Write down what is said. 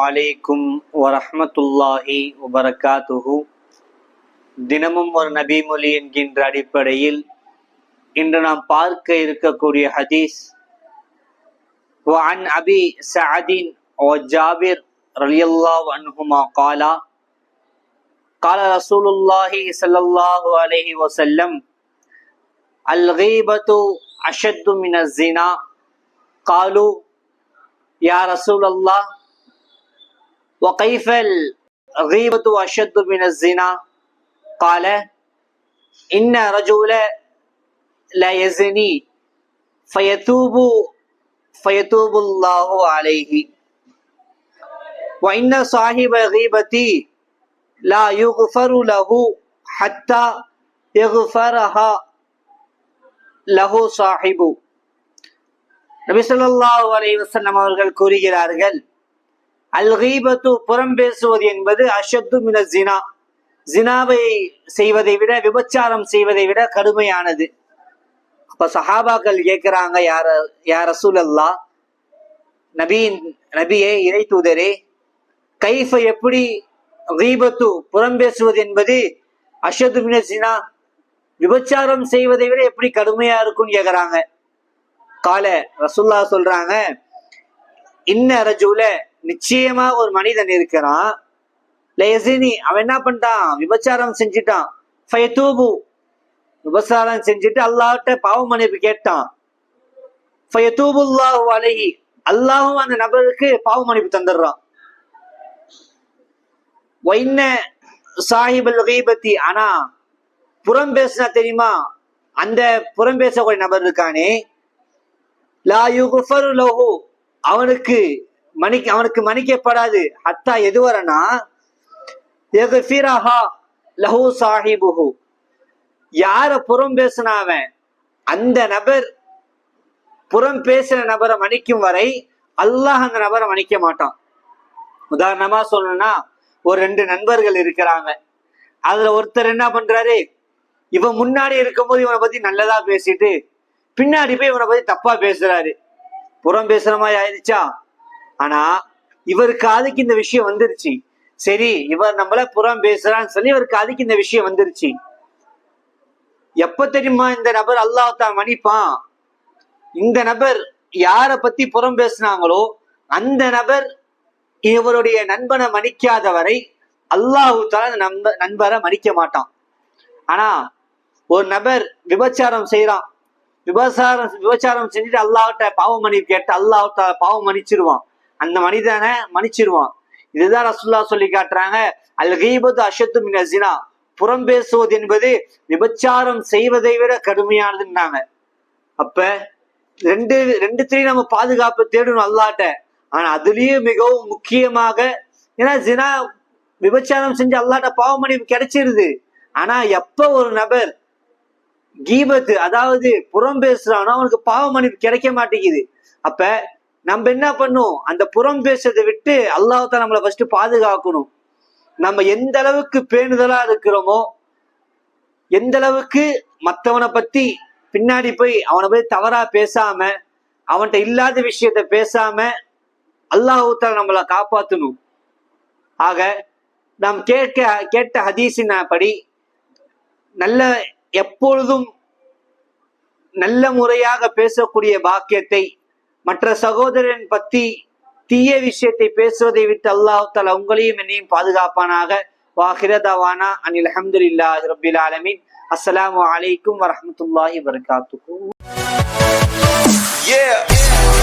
அலைக்கும் வரஹ்மத்துல்லாஹி வபரகாத்துஹு தினமும் ஒரு நபிமொழி என்கின்ற அடிப்படையில் இன்று நாம் பார்க்க இருக்கக்கூடிய ஹதீஸ் وعن أبي سعد وجابر رضي الله عنهما قال قال رسول الله صلى الله عليه وسلم الغيبة أشد من الزنا قالوا يا رسول الله وكيف الغيبة أشد من الزنا قال إن رجل لا يزني فيتوب فيتوب الله عليه وإن صاحب غيبتي لا يغفر له حتى يغفرها له صاحبه நபி ஸல்லல்லாஹு அலைஹி வஸல்லம் அவர்கள் கூறுகிறார்கள் அல்ஹீபத்து புறம் பேசுவது என்பது அஷத்து மின ஜினா ஜினாவை செய்வதை விட விபச்சாரம் செய்வதை விட கடுமையானது. அப்ப சஹாபாக்கள் கேட்கிறாங்க யார யார் ரசூலல்லா? நபியின் நபியே இறை தூதரே கைஃப எப்படி கீபத்து புறம் பேசுவது என்பது அஷத்து மின ஜினா விபச்சாரம் செய்வதை விட எப்படி கடுமையா இருக்கும்னு கேக்குறாங்க கால ரசுல்லா சொல்றாங்க இன்ன ரஜூல நிச்சயமா ஒரு மனிதன் இருக்கிறான். லேசினி அவன் என்ன பண்ணிட்டான்? விபச்சாரம் செஞ்சுட்டான். ஃபயத்தூபு விபசாரம் செஞ்சுட்டு அல்லாட்ட பாவ மன்னிப்பு கேட்டான். ஃபயத்தூபுல்லாஹு அலைஹி அல்லாஹும் அந்த நபருக்கு பாவ மன்னிப்பு தந்துடுறான். சாஹிப் சாஹிபல் கீபத்தி ஆனா புறம் பேசினா தெரியுமா? அந்த புறம் பேசக்கூடிய நபர் இருக்கானே. லா யுகுஃபரு லஹு அவனுக்கு மணிக்க அவனுக்கு மன்னிக்கப்படாது ஹத்தா எது வரனா லஹு சாஹிபுஹு. யார புறம் பேசினாவன் அந்த நபர் புறம் பேசின நபரை மன்னிக்கும் வரை அல்லாஹ் அந்த நபரை மன்னிக்க மாட்டான். உதாரணமா சொல்லணும்னா ஒரு ரெண்டு நண்பர்கள் இருக்கிறாங்க. அதுல ஒருத்தர் என்ன பண்றாரு? இவன் முன்னாடி இருக்கும்போது இவனை பத்தி நல்லதா பேசிட்டு பின்னாடி போய் இவனை பத்தி தப்பா பேசுறாரு. புறம் பேசுற மாதிரி ஆயிடுச்சா? ஆனா இவருக்கு அதுக்கு இந்த விஷயம் வந்துருச்சு. சரி இவர் நம்மள புறம் பேசுறான்னு சொல்லி இவருக்கு அதுக்கு இந்த விஷயம் வந்துருச்சு. எப்ப தெரியுமா இந்த நபர் அல்லாஹான் மன்னிப்பான். இந்த நபர் யார பத்தி புறம் பேசினாங்களோ அந்த நபர் இவருடைய நண்பனை மன்னிக்காத வரை அல்லாஹு தால நண்ப நண்பரை மன்னிக்க மாட்டான். ஆனா ஒரு நபர் விபச்சாரம் செய்யறான் விபச்சாரம் விபச்சாரம் செஞ்சுட்டு அல்லாஹ்ட்ட பாவ மன்னிப்பு கேட்டு அல்லாஹ் பாவம் மன்னிச்சிருவான். அந்த மனிதனை மன்னிச்சிருவான். இதுதான் ரசுல்லா சொல்லி காட்டுறாங்க அல் கீபத்து அஷத்து மின ஜினா புறம் பேசுவது என்பது விபச்சாரம் செய்வதை விட கடுமையானதுன்னாங்க. அப்ப ரெண்டு ரெண்டுத்திலையும் நம்ம பாதுகாப்பு தேடணும் அல்லாட்ட. ஆனா அதுலயும் மிகவும் முக்கியமாக ஏன்னா ஜினா விபச்சாரம் செஞ்சு அல்லாட்ட பாவ கிடைச்சிருது. ஆனா எப்ப ஒரு நபர் கீபத்து அதாவது புறம் பேசுறானோ அவனுக்கு பாவ கிடைக்க மாட்டேங்குது. அப்ப நம்ம என்ன பண்ணும்? அந்த புறம் பேசுறதை விட்டு அல்லாஹ் நம்மளை ஃபர்ஸ்ட் பாதுகாக்கணும். நம்ம எந்த அளவுக்கு பேணுதலா இருக்கிறோமோ எந்த அளவுக்கு மற்றவனை பத்தி பின்னாடி போய் அவனை போய் தவறா பேசாம அவன்கிட்ட இல்லாத விஷயத்த பேசாம அல்லாஹூத்தால நம்மளை காப்பாற்றணும் ஆக நாம் கேட்க கேட்ட ஹதீஸின் படி நல்ல எப்பொழுதும் நல்ல முறையாக பேசக்கூடிய பாக்கியத்தை மற்ற சகோதரன் பத்தி தீய விஷயத்தை பேசுவதை விட்டு அல்லாஹு தாலா உங்களையும் என்னையும் பாதுகாப்பானாக. வாஹிரதவானா அனில் அஹமதுல்லாஹி ரபில் ஆலமின். அஸ்லாம் வலைக்கும் வரமத்துல்லாஹி வரகாத்துக்கும் Yeah.